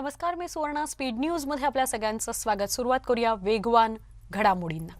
नमस्कार मी सुवर्णा. स्पीड न्यूजमध्ये आपल्या सगळ्यांचं स्वागत. सुरुवात करूया वेगवान घडामोडींना.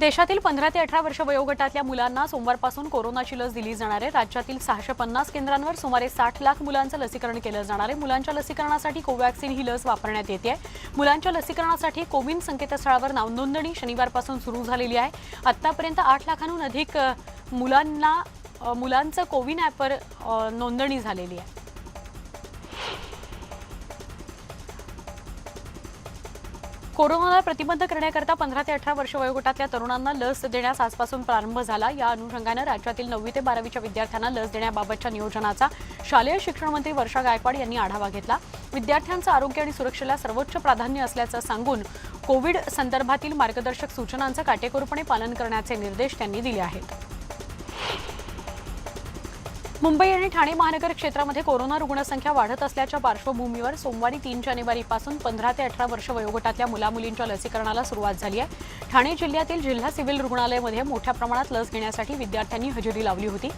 देशातील पंधरा ते अठरा वर्ष वयोगटातल्या मुलांना सोमवारपासून कोरोनाची लस दिली जाणार आहे. राज्यातील सहाशे पन्नास केंद्रांवर सुमारे साठ लाख मुलांचं लसीकरण केलं जाणार आहे. मुलांच्या लसीकरणासाठी कोवॅक्सिन ही लस वापरण्यात येते मुलांच्या लसीकरणासाठी कोविन संकेतस्थळावर नावनोंदणी शनिवारपासून सुरू झालेली आहे. आतापर्यंत आठ लाखांहून अधिक मुलांना मुलांचं कोविन ॲपवर नोंदणी झालेली आहे. कोरोनाला प्रतिबंध करण्याकरता पंधरा ते अठरा वर्ष वयोगटातल्या तरुणांना लस देण्यास आजपासून प्रारंभ झाला. या अनुषंगानं राज्यातील नववी ते बारावीच्या विद्यार्थ्यांना लस देण्याबाबतच्या नियोजनाचा शालेय शिक्षण मंत्री वर्षा गायकवाड यांनी आढावा घेतला. विद्यार्थ्यांचं आरोग्य आणि सुरक्षेला सर्वोच्च प्राधान्य असल्याचं सांगून कोविड संदर्भातील मार्गदर्शक सूचनांचं काटेकोरपणे पालन करण्याचे निर्देश त्यांनी दिले आहेत. मुंबई आणि ठाणे महानगर क्षेत्रामध्ये कोरोना रुग्णसंख्या वाढत असल्याच्या पार्श्वभूमीवर सोमवारी तीन जानेवारीपासून पंधरा ते अठरा वर्ष वयोगटातल्या मुलामुलींच्या लसीकरणाला सुरुवात झाली आहे. ठाणे जिल्ह्यातील जिल्हा सिव्हिल रुग्णालयामध्ये मोठ्या प्रमाणात लस घेण्यासाठी विद्यार्थ्यांनी हजेरी लावली होती.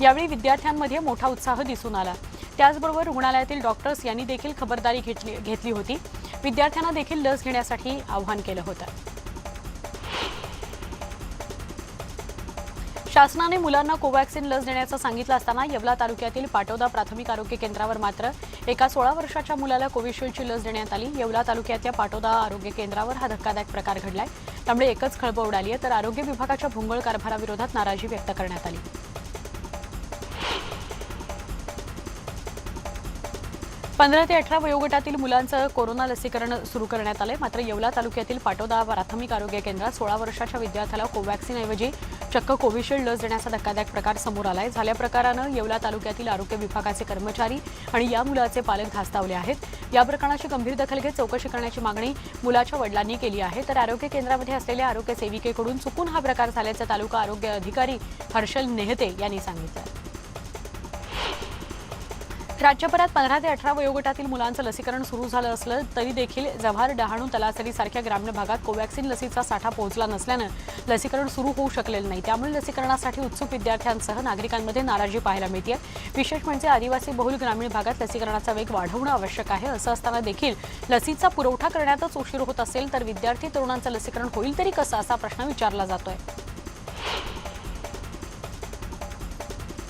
यावेळी विद्यार्थ्यांमध्ये मोठा उत्साह दिसून आला. त्याचबरोबर रुग्णालयातील डॉक्टर्स यांनी देखील खबरदारी घेतली घेतली होती. विद्यार्थ्यांना देखील लस घेण्यासाठी आवाहन केलं होतं. शासनाने मुलांना कोवॅक्सिन लस देण्याचं सांगितलं असताना येवला तालुक्यातील पाटोदा प्राथमिक आरोग्य केंद्रावर मात्र एका सोळा वर्षाच्या मुलाला कोविशिल्डची लस देण्यात आली. येवला तालुक्यातल्या पाटोदा आरोग्य केंद्रावर हा धक्कादायक प्रकार घडलाय. त्यामुळे एकच खळबळ उडाली आहे तर आरोग्य विभागाच्या भोंगळ कारभाराविरोधात नाराजी व्यक्त करण्यात आली. पंधरा ते अठरा वयोगटातील मुलांचं कोरोना लसीकरण सुरू करण्यात आलंय. मात्र येवला तालुक्यातील पाटोदा प्राथमिक आरोग्य केंद्रात सोळा वर्षाच्या विद्यार्थ्याला कोवॅक्सिनऐवजी चक्क कोविशिल्ड लस देण्याचा धक्कादायक प्रकार समोर आलाय. झाल्या प्रकारानं येवला तालुक्यातील आरोग्य विभागाचे कर्मचारी आणि या मुलाचे पालक धास्तावले आहेत. या प्रकरणाची गंभीर दखल घेत चौकशी करण्याची मागणी मुलाच्या वडिलांनी केली आहे. तर आरोग्य केंद्रामध्ये असलेल्या आरोग्य सेविकेकडून चुकून हा प्रकार झाल्याचं तालुका आरोग्य अधिकारी हर्षल नेहते यांनी सांगितलं. राज्यभरात पंधरा ते अठरा वयोगटातील मुलांचं लसीकरण सुरू झालं असलं तरी देखील जव्हार डहाणू तलासरी सारख्या ग्रामीण भागात कोवॅक्सिन लसीचा साठा पोहोचला नसल्यानं लसीकरण सुरू होऊ शकलेलं नाही. त्यामुळे लसीकरणासाठी उत्सुक विद्यार्थ्यांसह नागरिकांमध्ये नाराजी पाहायला मिळते विशेष म्हणजे आदिवासी बहुल ग्रामीण भागात लसीकरणाचा वेग वाढवणं आवश्यक आहे. असं असताना देखील लसीचा पुरवठा करण्यातच उशीर होत असेल तर विद्यार्थी तरुणांचं लसीकरण होईल तरी कसं असा प्रश्न विचारला जातोय.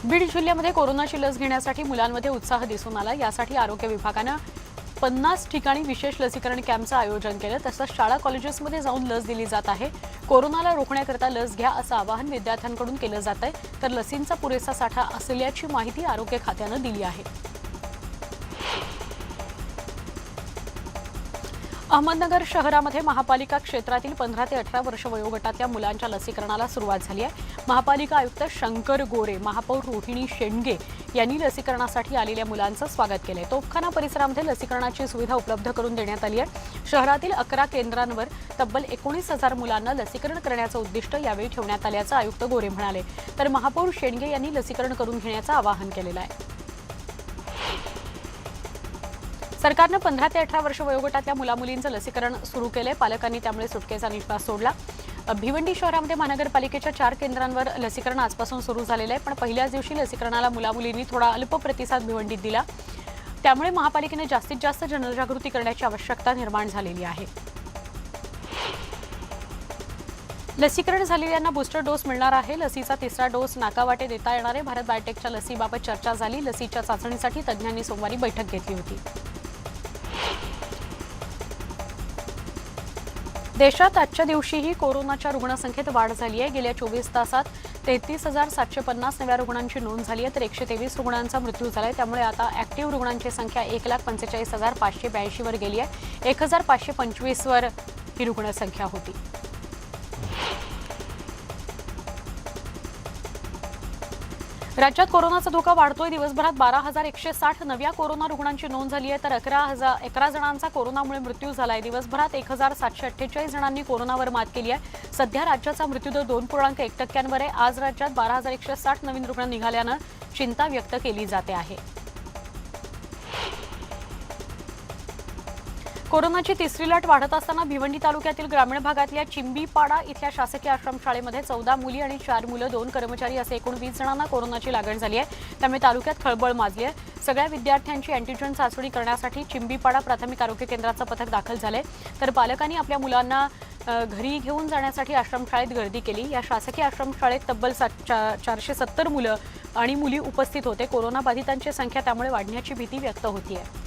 बीड जिल्ह्यामध्ये कोरोनाची लस घेण्यासाठी मुलांमध्ये उत्साह दिसून आला. यासाठी आरोग्य विभागानं पन्नास ठिकाणी विशेष लसीकरण कॅम्पचं आयोजन केलं. तसंच शाळा कॉलेजेसमध्ये जाऊन लस दिली जात आहे. कोरोनाला रोखण्याकरता लस घ्या असं आवाहन विद्यार्थ्यांकडून केलं जात आहे तर लसींचा पुरेसा साठा असल्याची माहिती आरोग्य खात्यानं दिली आहे. अहमदनगर शहरामध्ये महापालिका क्षेत्रातील पंधरा ते अठरा वर्ष वयोगटातल्या मुलांच्या लसीकरणाला सुरुवात झाली आहे. महापालिका आयुक्त शंकर गोरे महापौर रोहिणी शेंडगे यांनी लसीकरणासाठी आलेल्या मुलांचं स्वागत केलं आहे तोफखाना परिसरामध्ये लसीकरणाची सुविधा उपलब्ध करून देण्यात आली आहे. शहरातील अकरा केंद्रांवर तब्बल एकोणीस हजार मुलांना लसीकरण करण्याचं उद्दिष्ट यावेळी ठेवण्यात आल्याचं आयुक्त गोरे म्हणाले. तर महापौर शेंडगे यांनी लसीकरण करून घेण्याचं आवाहन केलेलं आहे. सरकारनं पंधरा ते अठरा वर्ष वयोगटातल्या मुलामुलींचं लसीकरण सुरू केलंय. पालकांनी त्यामुळे सुटकेचा निश्वास सोडला. भिवंडी शहरामध्ये महानगरपालिकेच्या चार केंद्रांवर लसीकरण आजपासून सुरू झालेलं आहे. पण पहिल्याच दिवशी लसीकरणाला मुलामुलींनी थोडा अल्प प्रतिसाद भिवंडीत दिला. त्यामुळे महापालिकेने जास्तीत जास्त जनजागृती करण्याची आवश्यकता निर्माण झालेली आहे. लसीकरण झालेल्यांना बूस्टर डोस मिळणार आहे. लसीचा तिसरा डोस नाकावाटे देता येणार आहे. भारत बायोटेकच्या लसीबाबत चर्चा झाली. लसीच्या चाचणीसाठी तज्ज्ञांनी सोमवारी बैठक घेतली होती. देशात आजच्या दिवशीही कोरोनाच्या रुग्णसंख्येत वाढ झाली आहे. गेल्या चोवीस तासात तेहतीस हजार सातशे पन्नास नव्या रुग्णांची नोंद झाली आहे. तर एकशे तेवीस रुग्णांचा मृत्यू झाला आहे. त्यामुळे आता ऍक्टिव्ह रुग्णांची संख्या एक लाख पंचेचाळीस हजार पाचशे ब्याऐंशीवर गेली आहे. एक हजार पाचशे पंचवीसवर ही रुग्णसंख्या होती. राज्यात कोरोनाचा धोका वाढतोय. दिवसभरात बारा हजार एकशे साठ नव्या कोरोना रुग्णांची नोंद झाली आहे. तर अकरा हजार अकरा जणांचा कोरोनामुळे मृत्यू झाला आहे दिवसभरात एक हजार सातशे अठ्ठेचाळीस जणांनी कोरोनावर मात केली आहे. सध्या राज्याचा मृत्यूदर दोन पूर्णांक एक टक्क्यांवर आहे. आज राज्यात बारा हजार एकशे साठ नवीन रुग्ण निघाल्यानं चिंता व्यक्त केली जाते आहे. कोरोनाची तिसरी लाट वाढत असताना भिवंडी तालुक्यातील ग्रामीण भागातल्या चिंबीपाडा इथल्या शासकीय आश्रमशाळेमध्ये चौदा मुली आणि चार मुलं दोन कर्मचारी असे एकूण वीस जणांना कोरोनाची लागण झाली आहे. त्यामुळे तालुक्यात खळबळ माजली आहे. सगळ्या विद्यार्थ्यांची अँटीजन चाचणी करण्यासाठी चिंबीपाडा प्राथमिक आरोग्य केंद्राचं पथक दाखल झालंय. तर पालकांनी आपल्या मुलांना घरी घेऊन जाण्यासाठी आश्रमशाळेत गर्दी केली. या शासकीय आश्रमशाळेत तब्बल सात- चारशे सत्तर मुलं आणि मुली उपस्थित होते. कोरोनाबाधितांची संख्या त्यामुळे वाढण्याची भीती व्यक्त होती आहे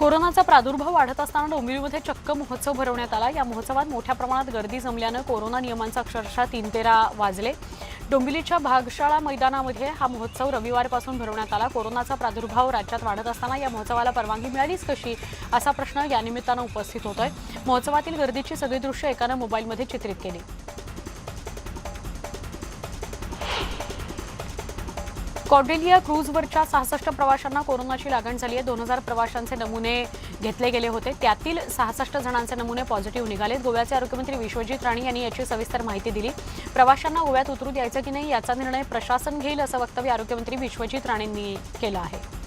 कोरोनाचा प्रादुर्भाव वाढत असताना डोंबिवलीमध्ये चक्क महोत्सव भरवण्यात आला. या महोत्सवात मोठ्या प्रमाणात गर्दी जमल्यानं कोरोना नियमांचा अक्षरशः तीन तेरा वाजले. डोंबिवलीच्या भागशाळा मैदानामध्ये हा महोत्सव रविवारपासून भरवण्यात आला. कोरोनाचा प्रादुर्भाव राज्यात वाढत असताना या महोत्सवाला परवानगी मिळालीच कशी असा प्रश्न यानिमित्तानं उपस्थित होतोय. महोत्सवातील गर्दीची सगळी दृश्य एकानं मोबाईलमध्ये चित्रित केली. कॉर्डेलिया क्रूजवरच्या सहासष्ट प्रवाशांना कोरोनाची लागण झाली आहे. दोन हजार प्रवाशांचे नमुने घेतले गेले होते. त्यातील सहासष्ट जणांचे नमुने पॉझिटिव्ह निघालेत गोव्याचे आरोग्यमंत्री विश्वजित राणे यांनी याची सविस्तर माहिती दिली. प्रवाशांना गोव्यात उतरू द्यायचं की नाही याचा निर्णय प्रशासन घेईल असं वक्तव्य आरोग्यमंत्री विश्वजित राणेंनी केलं आहे.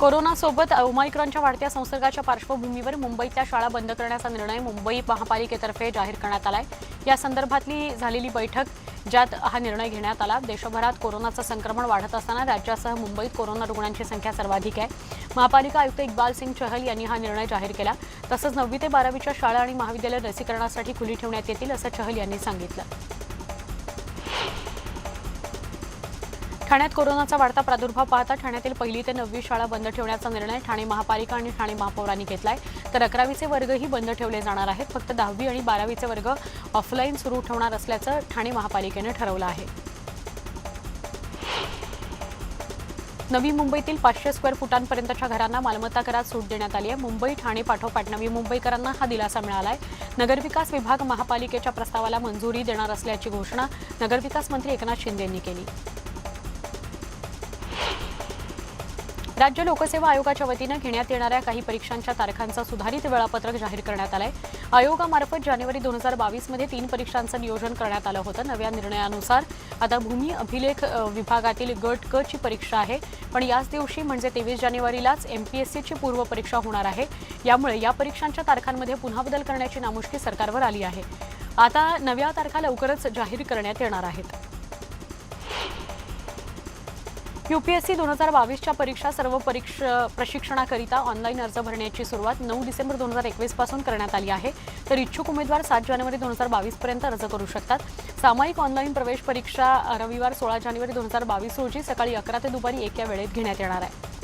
कोरोनासोबत ओमायक्रॉनच्या वाढत्या संसर्गाच्या पार्श्वभूमीवर मुंबईतल्या शाळा बंद करण्याचा निर्णय मुंबई महापालिकेतर्फे जाहीर करण्यात आला आहे या संदर्भातली झालेली बैठक ज्यात हा निर्णय घेण्यात आला देशभरात कोरोनाचं संक्रमण वाढत असताना राज्यासह मुंबईत कोरोना रुग्णांची संख्या सर्वाधिक आहे. महापालिका आयुक्त इक्बाल सिंग चहल यांनी हा निर्णय जाहीर केला. तसंच नववी ते बारावीच्या शाळा आणि महाविद्यालय लसीकरणासाठी खुली ठेवण्यात येतील असं चहल यांनी सांगितलं. ठाण्यात कोरोनाचा वाढता प्रादुर्भाव पाहता ठाण्यातील पहिली ते नववी शाळा बंद ठेवण्याचा निर्णय ठाणे महापालिका आणि ठाणे महापौरांनी घेतलाय. तर अकरावीचे वर्गही बंद ठेवले जाणार आहेत. फक्त दहावी आणि बारावीचे वर्ग ऑफलाईन सुरू ठेवणार असल्याचं ठाणे महापालिकेनं ठरवलं आहे. नवी मुंबईतील पाचशे स्क्वेअर फुटांपर्यंतच्या घरांना मालमत्ता करात सूट देण्यात आली आहे. मुंबई ठाणे पाठोपाठ नवी मुंबईकरांना हा दिलासा मिळाला आहे नगरविकास विभाग महापालिकेच्या प्रस्तावाला मंजुरी देणार असल्याची घोषणा नगरविकास मंत्री एकनाथ शिंदे यांनी केली. राज्य लोकसेवा आयोगाच्या वतीनं घेण्यात येणाऱ्या काही परीक्षांच्या तारखांचं सुधारित वेळापत्रक जाहीर करण्यात आलंय. आयोगामार्फत जानेवारी दोन हजार बावीसमध्ये तीन परीक्षांचं नियोजन करण्यात आलं होतं. नव्या निर्णयानुसार आता भूमी अभिलेख विभागातील गट क ची परीक्षा आहे. पण याच दिवशी म्हणजे तेवीस जानेवारीलाच एमपीएससीची पूर्व परीक्षा होणार आहे. यामुळे या परीक्षांच्या तारखांमध्ये पुन्हा बदल करण्याची नामुष्की सरकारवर आली आहे. आता नव्या तारखा लवकरच जाहीर करण्यात येणार आहेत. युपीएससी दोन हजार बावीसच्या परीक्षा सर्व परीक्ष प्रशिक्षणाकरिता ऑनलाईन अर्ज भरण्याची सुरुवात नऊ डिसेंबर दोन हजार एकवीसपासून करण्यात आली आहे. तर इच्छुक उमेदवार सात जानेवारी दोन हजार बावीसपर्यंत अर्ज करू शकतात. सामायिक ऑनलाईन प्रवेश परीक्षा रविवार सोळा जानेवारी दोन हजार बावीस रोजी सकाळी अकरा ते दुपारी एक या वेळेत घेण्यात येणार आहे.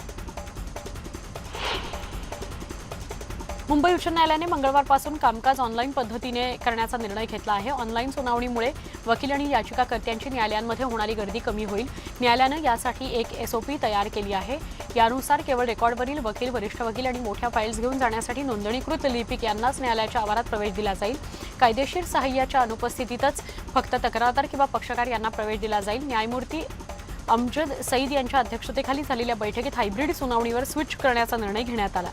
मुंबई उच्च न्यायालयाने मंगळवारपासून कामकाज ऑनलाईन पद्धतीने करण्याचा निर्णय घेतला आहे. ऑनलाईन सुनावणीमुळे वकील आणि याचिकाकर्त्यांची न्यायालयांमध्ये होणारी गर्दी कमी होईल. न्यायालयानं यासाठी एक एसओपी तयार केली आहे. यानुसार केवळ रेकॉर्डवरील वकील वरिष्ठ वकील आणि मोठ्या फाईल्स घेऊन जाण्यासाठी नोंदणीकृत लिपिक यांनाच न्यायालयाच्या आवारात प्रवेश दिला जाईल. कायदेशीर सहाय्याच्या अनुपस्थितीतच फक्त तक्रारदार किंवा पक्षकार यांना प्रवेश दिला जाईल. न्यायमूर्ती अमजद सईद यांच्या अध्यक्षतेखाली झालेल्या बैठकीत हायब्रिड सुनावणीवर स्विच करण्याचा निर्णय घेण्यात आला.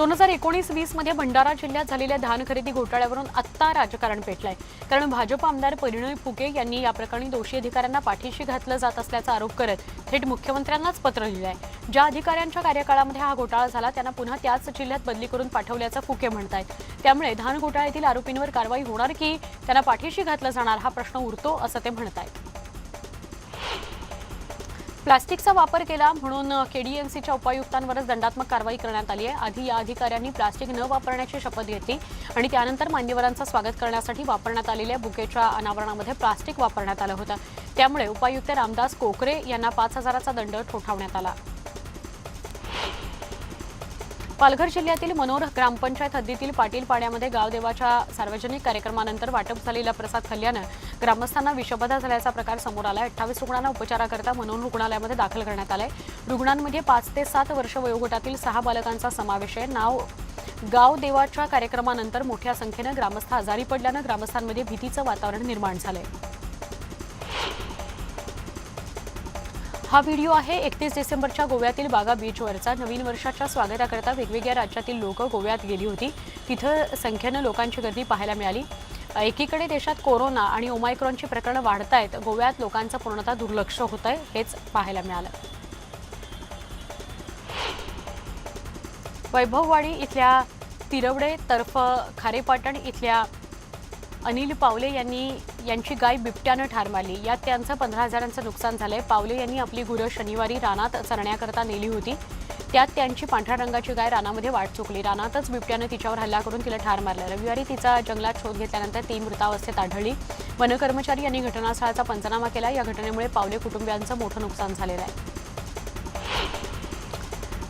दोन हजार एकोणीस वीसमध्ये भंडारा जिल्ह्यात झालेल्या धान खरेदी घोटाळ्यावरून आत्ता राजकारण पेटलंय. कारण भाजप आमदार परिणय फुके यांनी या प्रकरणी दोषी अधिकाऱ्यांना पाठीशी घातलं जात असल्याचा आरोप करत थेट मुख्यमंत्र्यांनाच पत्र लिहिलंय. ज्या अधिकाऱ्यांच्या कार्यकाळामध्ये हा घोटाळा झाला त्यांना पुन्हा त्याच जिल्ह्यात बदली करून पाठवल्याचं फुके म्हणतायत. त्यामुळे धान घोटाळ्यातील आरोपींवर कारवाई होणार की त्यांना पाठीशी घातलं जाणार हा प्रश्न उरतो असं ते म्हणतायत. प्लास्टिकचा वापर केला म्हणून केडीएमसीच्या उपायुक्तांवरच दंडात्मक कारवाई करण्यात आली आहे. आधी या अधिकाऱ्यांनी प्लास्टिक न वापरण्याची शपथ घेतली आणि त्यानंतर मान्यवरांचं स्वागत करण्यासाठी वापरण्यात आलेल्या बुकेच्या अनावरणामध्ये प्लास्टिक वापरण्यात आलं होतं. त्यामुळे उपायुक्त रामदास कोकरे यांना पाच हजाराचा दंड ठोठावण्यात आला. पालघर जिल्ह्यातील मनोर ग्रामपंचायत हद्दीतील पाटील पाड्यामध्ये गावदेवाच्या सार्वजनिक कार्यक्रमानंतर वाटप झालेला प्रसाद खाल्ल्यानं ग्रामस्थांना विषबाधा झाल्याचा प्रकार समोर आला अठ्ठावीस रुग्णांना उपचाराकरता मनोर रुग्णालयामध्ये दाखल करण्यात आलंय. रुग्णांमध्ये पाच ते सात वर्ष वयोगटातील सहा बालकांचा समावेश आहे. नाव गावदेवाच्या कार्यक्रमानंतर मोठ्या संख्येनं ग्रामस्थ आजारी पडल्यानं ग्रामस्थांमध्ये भीतीचं वातावरण निर्माण झालंय. हा व्हिडिओ आहे एकतीस डिसेंबरच्या गोव्यातील बागा बीचवरचा. नवीन वर्षाच्या स्वागताकरता वेगवेगळ्या राज्यातील लोक गोव्यात गेली होती. तिथं संख्येनं लोकांची गर्दी पाहायला मिळाली. एकीकडे देशात कोरोना आणि ओमायक्रॉनची प्रकरणं वाढत आहेत गोव्यात लोकांचं पूर्णतः दुर्लक्ष होत आहे हेच पाहायला मिळालं. वैभववाडी इथल्या तिरवडे तर्फ खारेपाटण इथल्या अनिल पावले यांनी यांची गाय बिबट्यानं ठार मारली. यात त्यांचं पंधरा हजारांचं नुकसान झालंय. पावले यांनी आपली गुरं शनिवारी रानात चरण्याकरता नेली होती. त्यात त्यांची पांढऱ्या रंगाची गाय रानामध्ये वाट चुकली. रानातच बिबट्यानं तिच्यावर हल्ला करून तिला ठार मारलं. रविवारी तिचा जंगलात शोध घेतल्यानंतर ती मृतावस्थेत आढळली. वनकर्मचारी यांनी घटनास्थळाचा पंचनामा केला. या घटनेमुळे पावले कुटुंबियांचं मोठं नुकसान झालेलं आहे.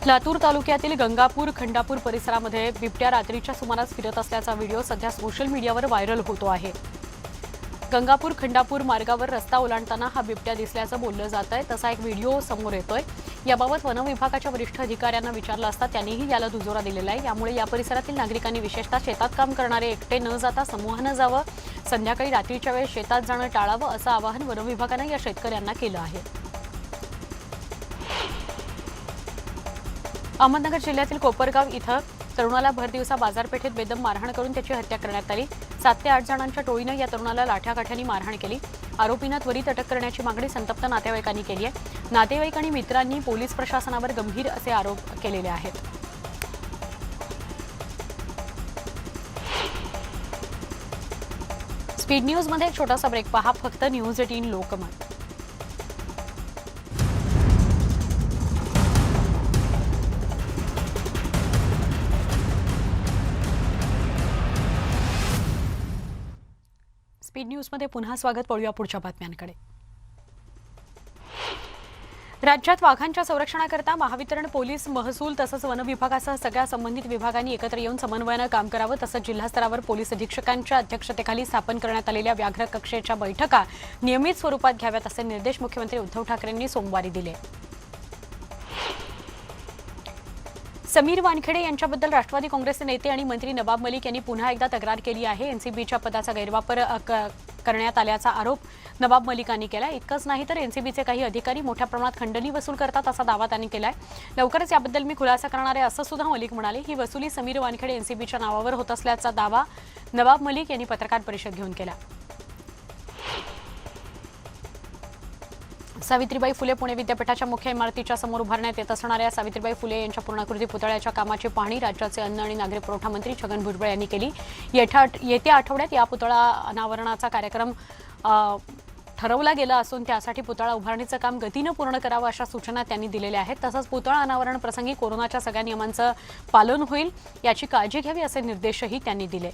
लातूर तालुक्यातील गंगापूर खंडापूर परिसरामध्ये बिबट्या रात्रीच्या सुमारास फिरत असल्याचा व्हिडिओ सध्या सोशल मीडियावर व्हायरल होतो आहे. गंगापूर खंडापूर मार्गावर रस्ता ओलांडताना हा बिबट्या दिसल्याचं बोललं जात आहे तसा एक व्हिडिओ समोर येतोय. याबाबत वनविभागाच्या वरिष्ठ अधिकाऱ्यांना विचारलं असता त्यांनीही याला दुजोरा दिलेला आहे. यामुळे या परिसरातील नागरिकांनी विशेषतः शेतात काम करणारे एकटे न जाता समूहानं जावं संध्याकाळी रात्रीच्या वेळेस शेतात जाणं टाळावं असं आवाहन वनविभागानं या शेतकऱ्यांना केलं आहे. अहमदनगर जिल्ह्यातील कोपरगाव इथं तरुणाला भरदिवसा बाजारपेठेत बेदम मारहाण करून त्याची हत्या करण्यात आली. सात ते आठ जणांच्या टोळीनं या तरुणाला लाठ्याकाठ्याने मारहाण केली. आरोपींना त्वरित अटक करण्याची मागणी संतप्त नातेवाईकांनी केली आहे. नातेवाईक आणि मित्रांनी पोलीस प्रशासनावर गंभीर असे आरोप केलेले आहेत. स्पीड न्यूजमध्ये एक छोटासा ब्रेक पहा. फक्त न्यूज एटीन लोकमत. न्यूजमध्ये पुन्हा स्वागत पळूया पुढच्या बातम्यांकडे. राज्यात वाघांच्या संरक्षणाकरता महावितरण पोलीस महसूल तसंच वन विभागासह सगळ्या संबंधित विभागांनी एकत्र येऊन समन्वयानं काम करावं तसंच जिल्हास्तरावर पोलीस अधीक्षकांच्या अध्यक्षतेखाली स्थापन करण्यात आलेल्या व्याघ्र कक्षेच्या बैठका नियमित स्वरूपात घ्याव्यात असे निर्देश मुख्यमंत्री उद्धव ठाकरेंनी सोमवारी दिले. समीर वानखेडे यांच्याबद्दल राष्ट्रवादी काँग्रेसचे नेते आणि मंत्री नवाब मलिक यांनी पुन्हा एकदा तक्रार केली आहे. एनसीबीच्या पदाचा गैरवापर करण्यात आल्याचा आरोप नवाब मलिकांनी केला. इतकंच नाही तर एनसीबीचे काही अधिकारी मोठ्या प्रमाणात खंडणी वसूल करतात असा दावा त्यांनी केलाय. लवकरच याबद्दल मी खुलासा करणार आहे असं सुद्धा मलिक म्हणाले. ही वसुली समीर वानखेडे एनसीबीच्या नावावर होत असल्याचा दावा नवाब मलिक यांनी पत्रकार परिषद घेऊन केला. सावित्रीबाई फुले पुणे विद्यापीठाच्या मुख्य इमारतीच्या समोर उभारण्यात येत असणाऱ्या सावित्रीबाई फुले यांच्या पूर्णाकृती पुतळ्याच्या कामाची पाहणी राज्याचे अन्न आणि नागरी पुरवठा मंत्री छगन भुजबळ यांनी केली. येत्या आठवड्यात या पुतळा अनावरणाचा कार्यक्रम ठरवला गेला असून त्यासाठी पुतळा उभारणीचं काम गतीनं पूर्ण करावं अशा सूचना त्यांनी दिलेल्या आहेत. तसंच पुतळा अनावरण प्रसंगी कोरोनाच्या सगळ्या नियमांचं पालन होईल याची काळजी घ्यावी असे निर्देशही त्यांनी दिले.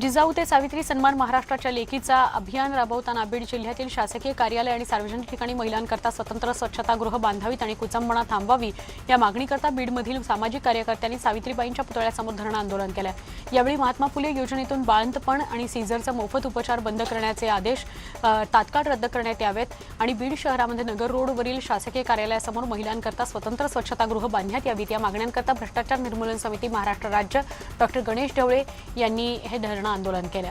जिजाऊ ते सावित्री सन्मान महाराष्ट्राच्या लेखीचा अभियान राबवताना बीड जिल्ह्यातील शासकीय कार्यालय आणि सार्वजनिक ठिकाणी महिलांकरता स्वतंत्र स्वच्छतागृह बांधावीत आणि कुचंबणा थांबवावी या मागणीकरता बीडमधील सामाजिक कार्यकर्त्यांनी सावित्रीबाईंच्या पुतळ्यासमोर धरणं आंदोलन केलं. यावेळी महात्मा फुले योजनेतून बाळंतपण आणि सीझरचा मोफत उपचार बंद करण्याचे आदेश तात्काळ रद्द करण्यात यावेत आणि बीड शहरामध्ये नगर रोडवरील शासकीय कार्यालयासमोर महिलांकरता स्वतंत्र स्वच्छतागृह बांधण्यात यावीत. या मागण्यांकरता भ्रष्टाचार निर्मूलन समिती महाराष्ट्र राज्य डॉक्टर गणेश ढवळे यांनी हे धरणं आंदोलन केलं.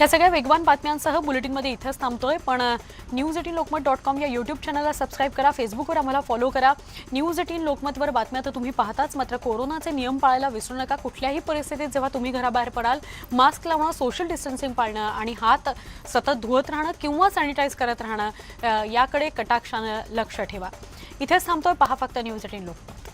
या सगळ्या वेगवान बातम्यांसह बुलेटिनमध्ये इथंच थांबतोय. पण news eighteen Lokmat dot com या यूट्यूब चॅनलला सबस्क्राईब करा. फेसबुकवर आम्हाला फॉलो करा. न्यूज एटीन लोकमतवर बातम्या तर तुम्ही पाहताच मात्र कोरोनाचे नियम पाळायला विसरू नका. कुठल्याही परिस्थितीत जेव्हा तुम्ही घराबाहेर पडाल मास्क लावणं सोशल डिस्टन्सिंग पाळणं आणि हात सतत धुवत राहणं किंवा सॅनिटाईज करत राहणं याकडे कटाक्षानं लक्ष ठेवा. इथेच थांबतोय. पहा फक्त न्यूज एटीन लोकमत.